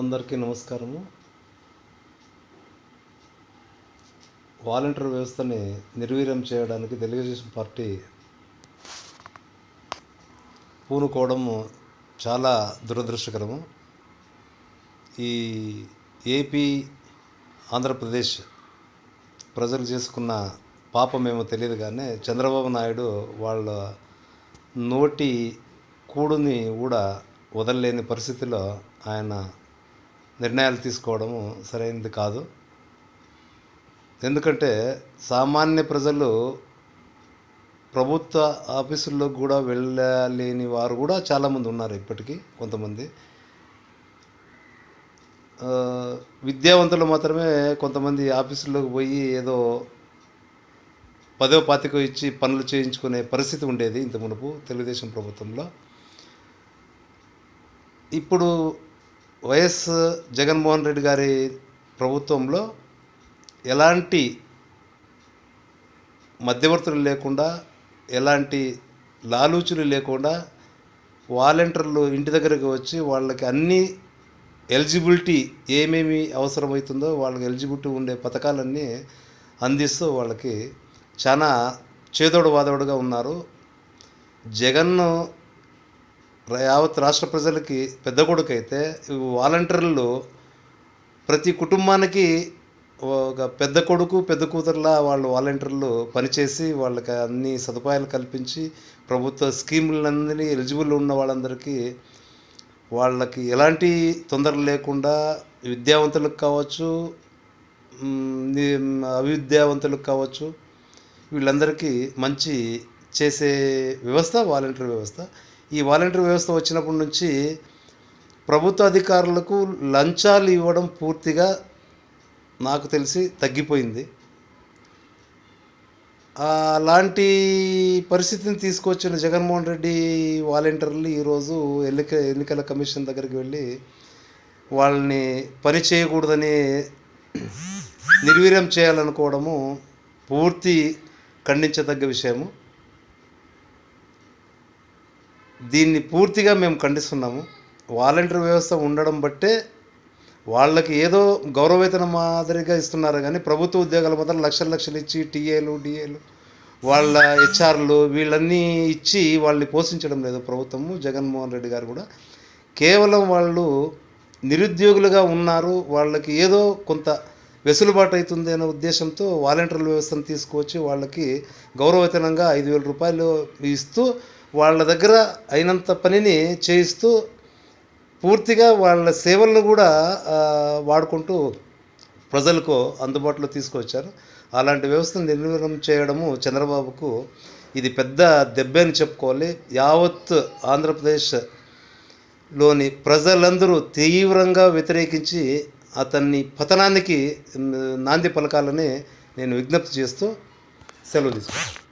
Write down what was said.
అందరికీ నమస్కారము. వాలంటీర్ వ్యవస్థని నిర్వీర్యం చేయడానికి తెలుగుదేశం పార్టీ పూనుకోవడము చాలా దురదృష్టకరము. ఈ ఏపీ ఆంధ్రప్రదేశ్ ప్రజలు చేసుకున్న పాపమేమో తెలియదు కానీ చంద్రబాబు నాయుడు వాళ్ళ నోటి కూడుని కూడా వదలలేని పరిస్థితిలో ఆయన నిర్ణయాలు తీసుకోవడము సరైనది కాదు. ఎందుకంటే సామాన్య ప్రజలు ప్రభుత్వ ఆఫీసుల్లో కూడా వెళ్ళలేని వారు కూడా చాలామంది ఉన్నారు ఇప్పటికీ కొంతమంది. విద్యావంతులు మాత్రమే కొంతమంది ఆఫీసుల్లోకి పోయి ఏదో పదో పాతికో ఇచ్చి పనులు చేయించుకునే పరిస్థితి ఉండేది ఇంత మునుపు తెలుగుదేశం ప్రభుత్వంలో. ఇప్పుడు వైఎస్ జగన్మోహన్ రెడ్డి గారి ప్రభుత్వంలో ఎలాంటి మధ్యవర్తులు లేకుండా ఎలాంటి లాలూచులు లేకుండా వాలంటీర్లు ఇంటి దగ్గరకు వచ్చి వాళ్ళకి అన్ని ఎలిజిబిలిటీ ఏమేమి అవసరమవుతుందో వాళ్ళకి ఎలిజిబిలిటీ ఉండే పథకాలన్నీ అందిస్తూ వాళ్ళకి చాలా చేదోడు వాదోడుగా ఉన్నారు. జగన్ యావత్ రాష్ట్ర ప్రజలకి పెద్ద కొడుకు అయితే వాలంటీర్లు ప్రతి కుటుంబానికి ఒక పెద్ద కొడుకు పెద్ద కూతురులా వాళ్ళు వాలంటీర్లు పనిచేసి వాళ్ళకి అన్ని సదుపాయాలు కల్పించి ప్రభుత్వ స్కీములన్నీ ఎలిజిబుల్ ఉన్న వాళ్ళందరికీ వాళ్ళకి ఎలాంటి తొందర లేకుండా విద్యావంతులకు కావచ్చు అవిద్యావంతులకు కావచ్చు వీళ్ళందరికీ మంచి చేసే వ్యవస్థ వాలంటీర్ వ్యవస్థ. ఈ వాలంటీర్ వ్యవస్థ వచ్చినప్పటి నుంచి ప్రభుత్వ అధికారులకు లంచాలు ఇవ్వడం పూర్తిగా నాకు తెలిసి తగ్గిపోయింది. అలాంటి పరిస్థితిని తీసుకొచ్చిన జగన్మోహన్ రెడ్డి వాలంటీర్లు ఈరోజు ఎన్నిక ఎన్నికల కమిషన్ దగ్గరికి వెళ్ళి వాళ్ళని పని చేయకూడదని నిర్వీర్యం చేయాలనుకోవడము పూర్తి ఖండించదగ్గ విషయము. దీన్ని పూర్తిగా మేము ఖండిస్తున్నాము. వాలంటీర్ వ్యవస్థ ఉండడం బట్టే వాళ్ళకి ఏదో గౌరవవేతన మాదిరిగా ఇస్తున్నారు కానీ ప్రభుత్వ ఉద్యోగాల మాత్రం లక్షలు లక్షలు ఇచ్చి టీఏలు డిఏలు వాళ్ళ హెచ్ఆర్లు వీళ్ళన్నీ ఇచ్చి వాళ్ళని పోషించడం లేదు ప్రభుత్వము. జగన్మోహన్ రెడ్డి గారు కూడా. కేవలం వాళ్ళు నిరుద్యోగులుగా ఉన్నారు. వాళ్ళకి ఏదో కొంత వెసులుబాటు అవుతుంది అనే ఉద్దేశంతో వాలంటీర్ల వ్యవస్థను తీసుకువచ్చి వాళ్ళకి గౌరవతనంగా ఐదు వేల రూపాయలు ఇస్తూ వాళ్ళ దగ్గర అయినంత పనిని చేయిస్తూ పూర్తిగా వాళ్ళ సేవలను కూడా వాడుకుంటూ ప్రజలకు అందుబాటులో తీసుకొచ్చారు అలాంటి వ్యవస్థను నిర్వీర్యం చేయడము చంద్రబాబుకు ఇది పెద్ద దెబ్బ అని చెప్పుకోవాలి. యావత్ ఆంధ్రప్రదేశ్లోని ప్రజలందరూ తీవ్రంగా వ్యతిరేకించి అతన్ని పతనానికి నాంది పలకాలని నేను విజ్ఞప్తి చేస్తూ సెలవు తీసుకుంటాను